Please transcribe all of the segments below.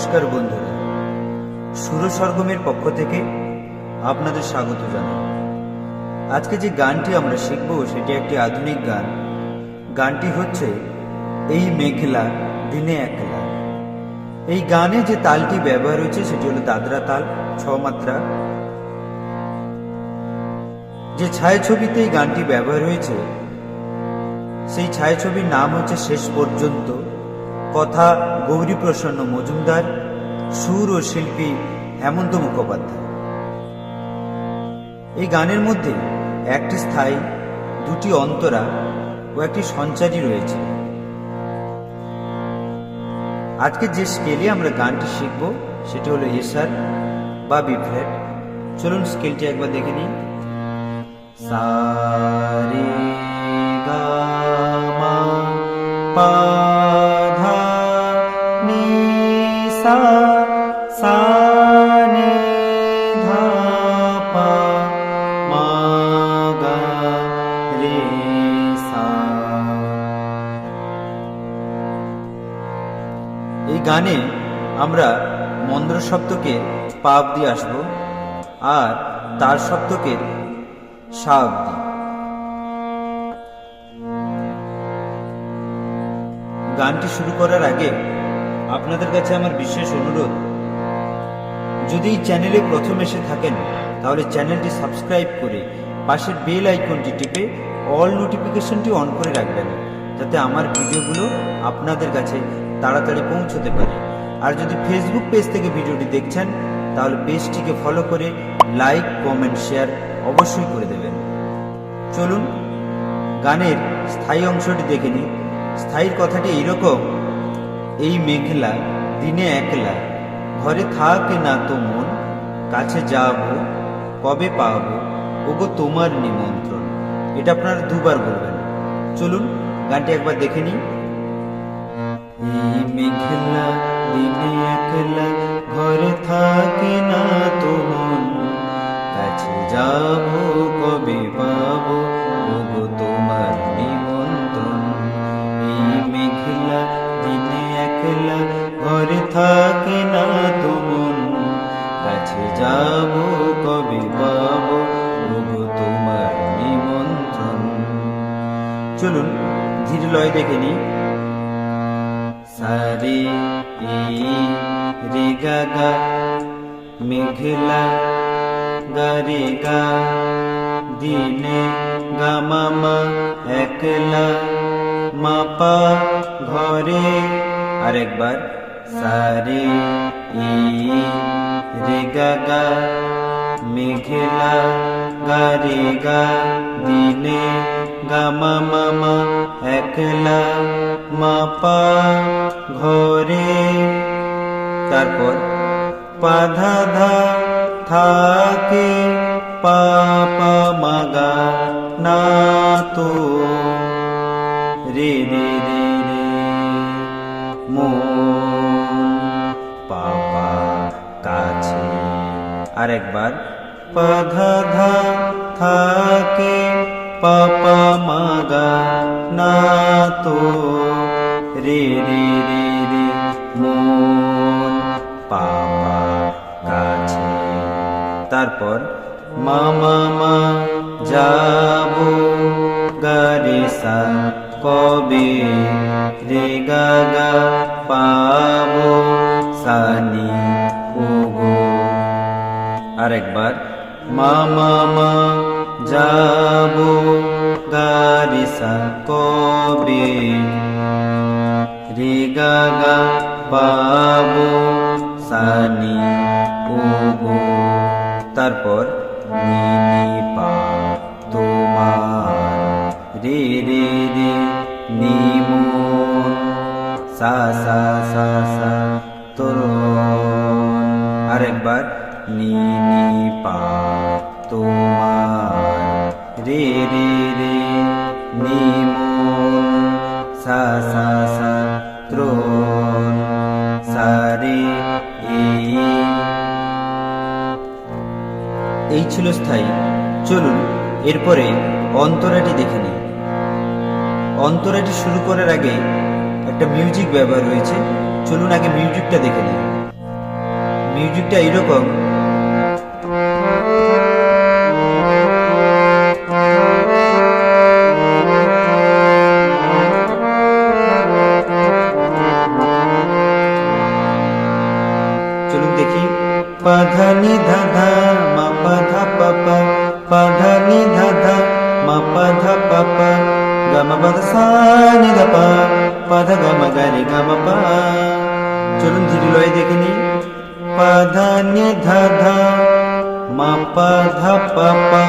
নমস্কার বন্ধুরা। সুর সরগমের পক্ষ থেকে আপনাদের স্বাগত জানাই। আজকে যে গানটি আমরা শিখব, সেটি একটি আধুনিক গান। গানটি হচ্ছে এই মেঘলা দিনে একলা। এই গানে যে তালটি ব্যবহার হয়েছে, সেটি হলো দাদরা তাল, ছ মাত্রা। যে ছায়াছবিতে এই গানটি ব্যবহার হয়েছে, সেই ছায়াছবির নাম হচ্ছে শেষ পর্যন্ত। কথা গৌরী প্রসন্ন মজুমদার, সুর ও শিল্পী হেমন্ত মুখোপাধ্যায়। এই গানের মধ্যে একটি স্থায়ী, দুটি অন্তরা ও একটি সঞ্চারী রয়েছে। আজকে যে স্কেলে আমরা গানটি শিখব, সেটি হলো এসার বা বি ফ্ল্যাট চলুন স্কেলটি একবার দেখে নিই। সারে গা মা পা গানে আমরা মন্দ্র শব্দকে পাপ দিয়ে আসব আর তার শব্দকে সাপ অব্দি গানটি শুরু করার আগে আপনাদের কাছে আমার বিশেষ অনুরোধ। যদি এই চ্যানেলে প্রথম এসে থাকেন, তাহলে চ্যানেলটি সাবস্ক্রাইব করে পাশের বেল আইকনটি টিপে অল নোটিফিকেশনটি অন করে রাখবেন, যাতে আমার ভিডিওগুলো আপনাদের কাছে তাড়াতাড়ি পৌঁছতে পারে। আর যদি ফেসবুক পেজ থেকে ভিডিওটি দেখছেন, তাহলে পেজটিকে ফলো করে লাইক কমেন্ট শেয়ার অবশ্যই করে দেবেন। চলুন, গানের স্থায়ী অংশটি দেখে নিই। স্থায়ীর কথাটি এইরকম, এই মেঘলা দিনে একলা, ঘরে থাকে না তো মন, কাছে যাব, কবে পাব, ওগো তোমার নিমন্ত্রণ। এটা আপনারা দুবার বলবেন। চলুন, গানটি একবার দেখে নিই। মেঘলা দিনে একলা ঘরে থাকে না তো কাছে যাব, কবে পাব? ওগো তোমার নিমন্ত্রণ। এই মেঘলা দিনে একলা ঘরে থাকে না তো কাছে যাব, কবে পাব? ওগো তোমার নিমন্ত্রণ। চলুন ধীর লয় দেখে নিই। সারে ই রে গা গা মেঘলা গা রে গা দিনে গা মামা একলা মাপা ঘরে আরেকবার সারে ই রে গা গা মেঘলা গা রে গা দিনে গা মামা একলা মাপা ঘরে। তারপর পাধা ধা থাকে পাপা মাগা না তো। রে রে রে রে মন পাপা কাছে। আরেকবার পাধা থাকে পাপা মাগা না তো। রে রে রে রে, মন পাপা কাছে তারপর মামা মা যাব গারে সা কবে? রে, গা গা, পাবো সানি, ওগো। আরেকবার মামা মা যাব গারিসা কবে রে গা গা চলুন, এরপরে অন্তরাটি দেখে নিই। অন্তরাটি শুরু করার আগে একটা মিউজিক ব্যবহার হয়েছে চলুন আগে মিউজিকটা দেখে নিই। মিউজিকটা এরকম চলুন দেখি। পাধানি সানি চলুন ধীরে লয়ে দেখে নি পাপা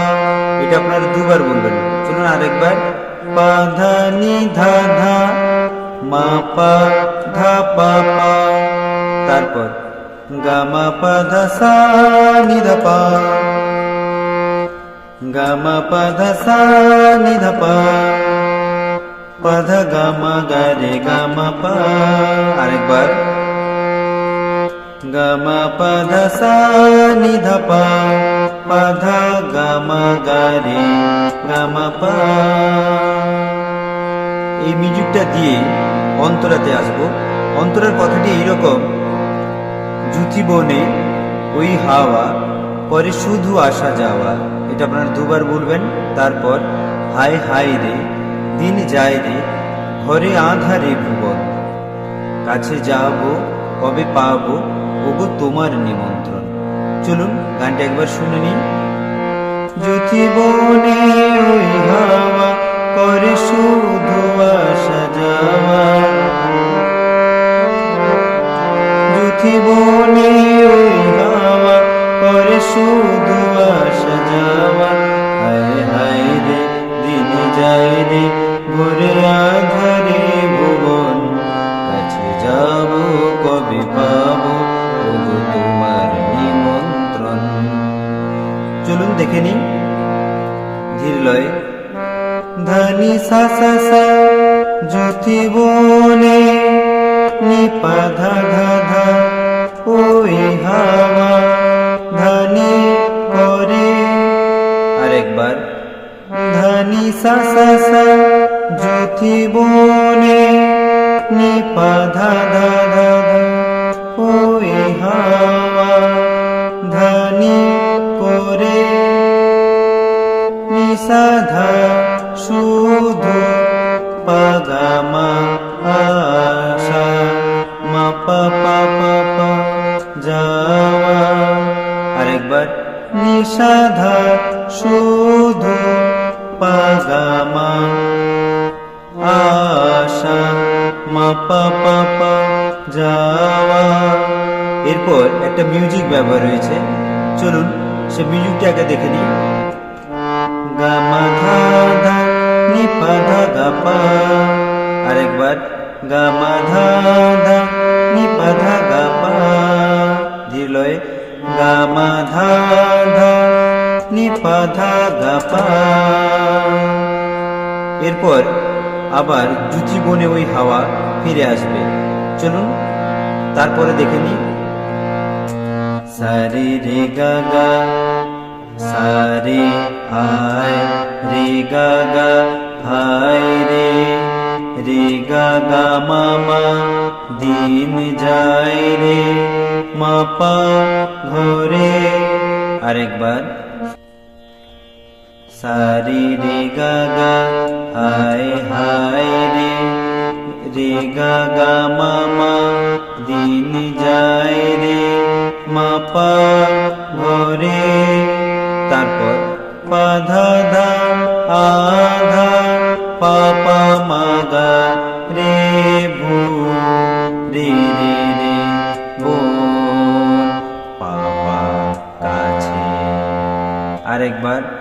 এটা আপনারা দুবার বলবেন চলুন আরেকবার পাধানি ধাধা মা পা ধা তারপর সা নিধ পা পধ গামা গারে গামা পা। আরেকবার। গামা পধ সা নিধ পা। পধ গামা গারে গামা পা। এই মিউজিকটা দিয়ে অন্তরাতে আসব। অন্তরার কথাটি এইরকম। জুথি বনে ওই হাওয়া, পরে শুধু আসা যাওয়া। এটা আপনারা দুবার বলবেন, তারপর হায় হায় রে দিন যায় রে, ঘরে আধারে ভুবন। কাছে যাব, কবে পাবো, ওগো তোমার নিমন্ত্রণ। চলুন, গানটা একবার শুনে নিন বনে ওই হাওয়া করে শুধু আসা যাওয়া বনে ওই হাওয়া করে শুধু আসা যাওয়া হায় হায় রে যায় রে ভোরে আধারে ভুবন। কাছে যাব, কবে পাবো তোমার নিমন্ত্রণ। চলুন দেখে নিন ধীর লয়ে ধানি সা সা সা জ্যোতি বনে, নিপা ধা ধা ধা ওই হাওয়া ধানি সা সা সা জ্যোতি বনে নিপা ধা হাওয়া ধানি আরেকবার নিষাধা শুধু পাগামা। আশা এরপর একটা মিউজিক ব্যবহার হয়েছে চলুন সে মিউজিকটা আগে দেখে নিই। গা পা আরেকবার গামা ধা পা, ধা, গা ধীর লয়ে গামা ধা নি এরপর আবার জুচি বনে ওই হাওয়া ফিরে আসবে। চলুন, তারপরে দেখে নিই। সারে রে গা গা, সারে আয় রে গা গা, হায় রে রে গা গা মামা, দিন যায় রে মাপা ঘরে। আরেকবার। সারি রে গা গা হায় হায় রে। রে গা গা মামা, দিন যায় রে। মাপা ঘরে, তারপর পাধা ধা আধা পাপা মাগা রে ভূ। রে রে রে বোন পাপা কাছে। আরেকবার।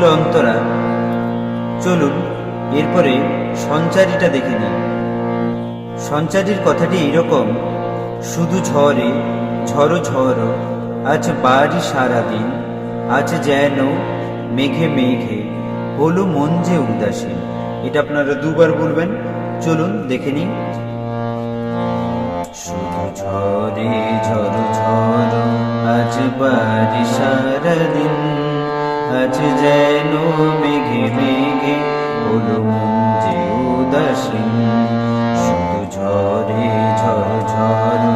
ছিল অন্তরা। চলুন, এরপরে সঞ্চারীটা দেখে নিই। সঞ্চারীর কথাটি এইরকম, শুধু ঝড়ে, ঝড়ো ঝড়ো, আজ বাড়ি সারাদিন, আজ যেন মেঘে মেঘে, হলো মন যে উদাসীন। এটা আপনারা দুবার বলবেন। চলুন, দেখে নিন শুধু ঝরে ঝড়ো ঝড়ো, আজ বাড়ি সারাদিন। আজ যেন মেঘে মেঘে হলো মন যে উদাসীন। শুধু ঝরে ঝড়ো ঝড়ো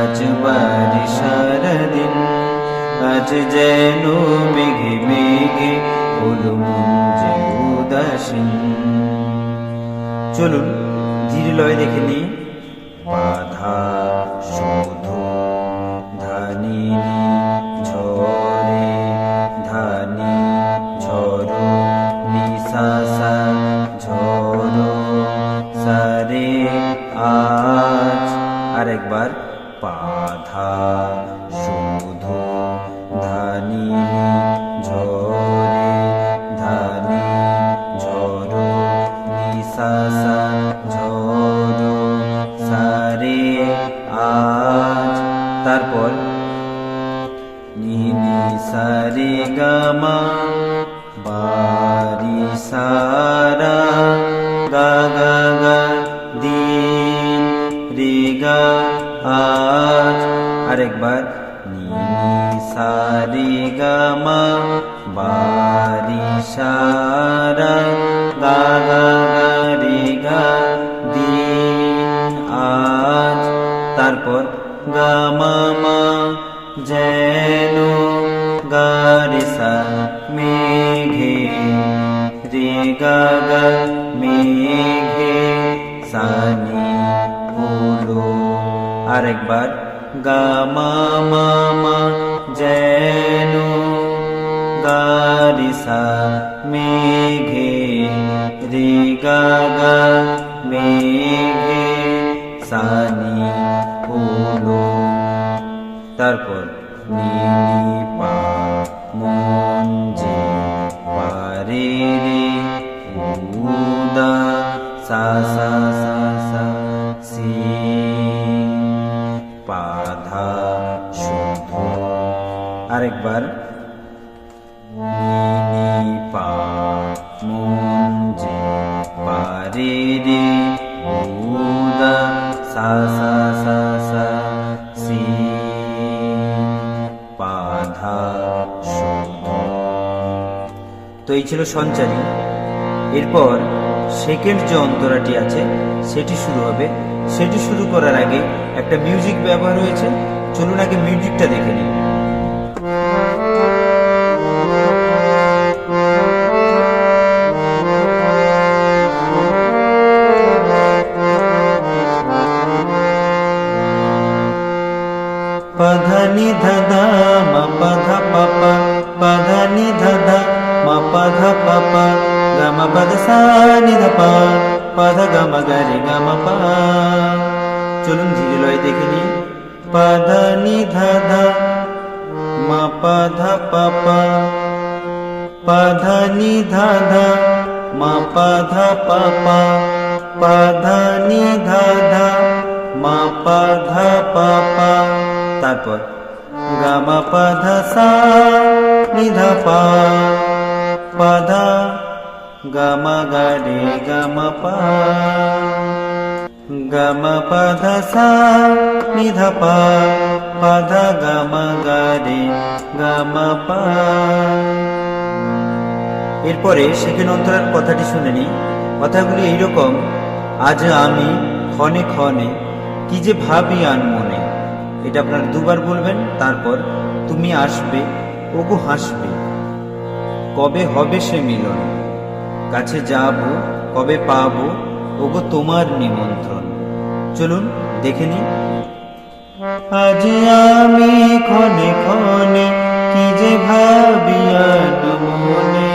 আজ বাড়ি সারাদিন আজ যেন মেঘে মেঘে হলো মন যে উদাসীন। চলুন ধীরে লয় দেখে নিই বাধা আজ আরেকবার। নিনি সারে গা মা সারা আরেকবার গামা মা মা মা, যেন গারিসা মেঘে, রে গা মেঘে, সানি হলো তারপর নীলি এই ছিল সঞ্চারী। এরপর সেকেন্ড যে অন্তরাটি আছে, সেটি শুরু হবে। সেটি শুরু করার আগে একটা মিউজিক ব্যবহার হয়েছে। চলুন আগে মিউজিকটা দেখে নিই। సాని ধ পা পধ গম গরি গম চলুন ধীরে লয় দেখে নি পধনি ধদ ম পধ পপ। পধনি ধদ ম পধ পপ। পধনি ধদ ম পধ পপ। তারপর গাম পধ সা, নিধ পা। পধ পা গম পধ সা নিধ পা পধ গম গরে গম পা এরপরে সেখানে অন্তরার কথাটি শুনে নি কথাগুলি এইরকম, আজ আমি ক্ষণে ক্ষণে কি যে ভাবি আন মনে এটা আপনার দুবার বলবেন, তারপর, তুমি আসবে, ওগো হাসবে। কবে হবে সে মিলন? কাছে যাব, কবে পাবো, ওগো তোমার নিমন্ত্রণ। চলুন, দেখে নি আজ আমি ক্ষণে ক্ষণে কি যে ভাবিয়ান মনে।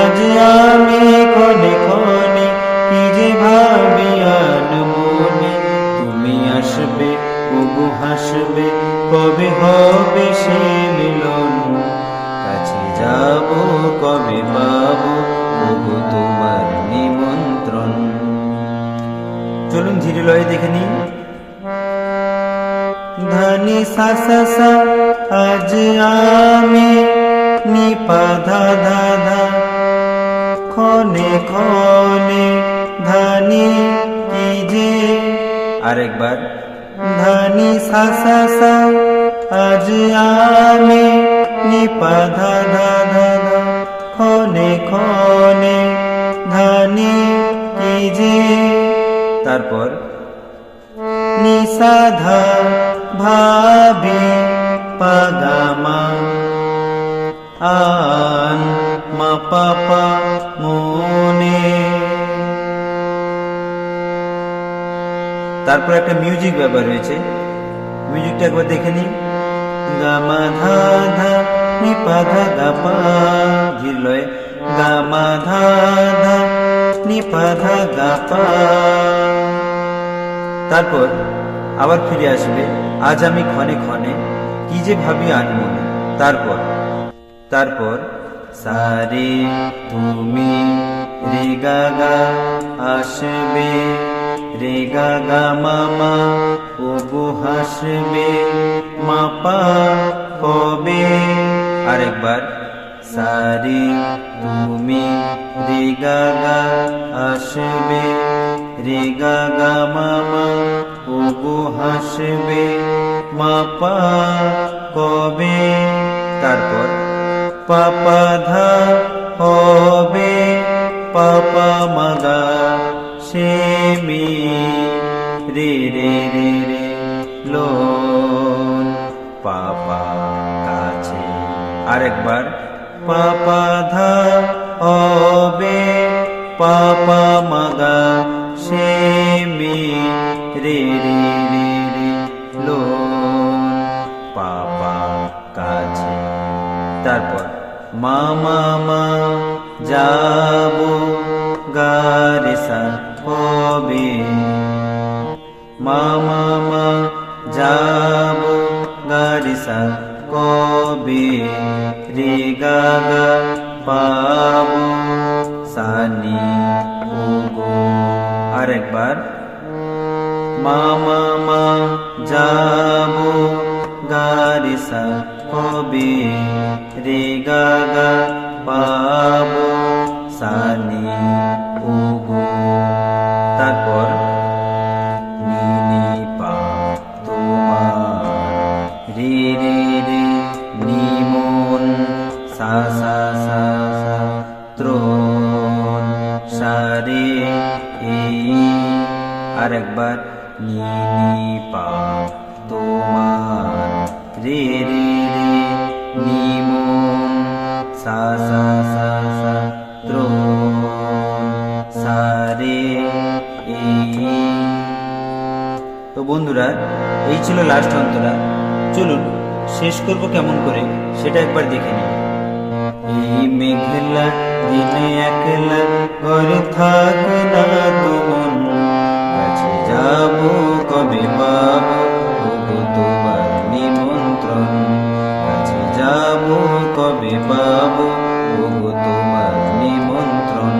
আজ আমি ক্ষণে ক্ষণে কি যে ভাবিয়ান মনে। তুমি আসবে, ওগো হাসবে, কবে হবে সে মিলন। কাছে যাব কবে পাবো ওগো তোমার নিমন্ত্রণ। চলুন ধীরে লয়ে দেখে নিই। ধনি সা সা সা আজ আমি নিপা ধা ধা ধা। ক্ষণে ক্ষণে ধনি কি যে? আরেকবার। ধনি সা সা সা আজ আমি নিপা ধা ধা ধা ধা ক্ষণে ক্ষণে কি যে? তারপর নিসাধা ভাবে পাগামা আন মা পাপা মনে। তারপর একটা মিউজিক ব্যবহার হয়েছে। মিউজিকটা একবার দেখে নিই গামা ধা ধা নি পা ধা গা পা তারপর আবার ফিরে আসবে, আজ আমি ক্ষণে ক্ষণে কি যে ভাবি আনমনে তারপর তারপর, সারে তুমি রে গা গা আসবে, রে গা গা মামা ও গো হাসবে, মাপা কবে? আরেকবার। সারি, তুমি রে আসবে রে মামা ও গো হাসবে, মাপা কবে? তারপর, পাপা ধা হবে, পাপা মাগা সে রে রে রে রে লোন পাপা আরেকবার। পাপা ধা হবে পাপা মাগা, সে মি রে রে রে রে লোন। পাপা কাছে। তারপর, মা মা মা, যাব গারেসা হবে মা মা মা, যাব গারিসা কবে রে গা গা পাবো সানি ওগো আরেকবার মা মা মা যাব গারিসা কবে রে গা গা পাবো শেষ করব কেমন করে? সেটা একবার দেখে নিই। এই মেঘলা দিনে একলা ঘরে থাক না তুমন কাছে যাব কবে পাব ওগো তোমার নিমন্ত্রণ। কাছে যাব কবে পাবো ওগো তোমার নিমন্ত্রণ।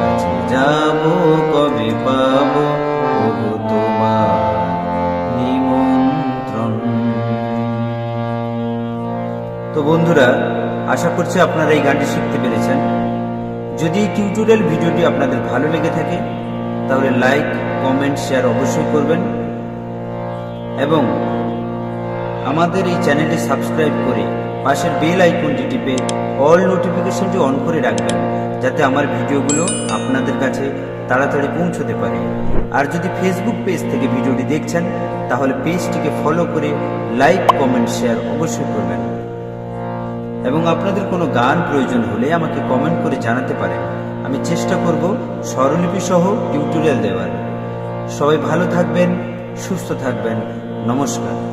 কাছে যাব বন্ধুরা, আশা করছি আপনারা এই গানটি শিখতে পেরেছেন। যদি এই টিউটোরিয়াল ভিডিওটি আপনাদের ভালো লেগে থাকে, তাহলে লাইক, কমেন্ট, শেয়ার অবশ্যই করবেন এবং আমাদের এই চ্যানেলটি সাবস্ক্রাইব করে পাশের বেল আইকনটি টিপে অল নোটিফিকেশনটি অন করে রাখবেন, যাতে আমার ভিডিওগুলো আপনাদের কাছে তাড়াতাড়ি পৌঁছতে পারে। আর যদি ফেসবুক পেজ থেকে ভিডিওটি দেখছেন, তাহলে পেজটিকে ফলো করে লাইক, কমেন্ট, শেয়ার অবশ্যই করবেন। এবং আপনাদের কোনো গান প্রয়োজন হলে আমাকে কমেন্ট করে জানাতে পারেন। আমি চেষ্টা করব স্বরলিপি সহ টিউটোরিয়াল দেওয়ার। সবাই ভালো থাকবেন, সুস্থ থাকবেন। নমস্কার।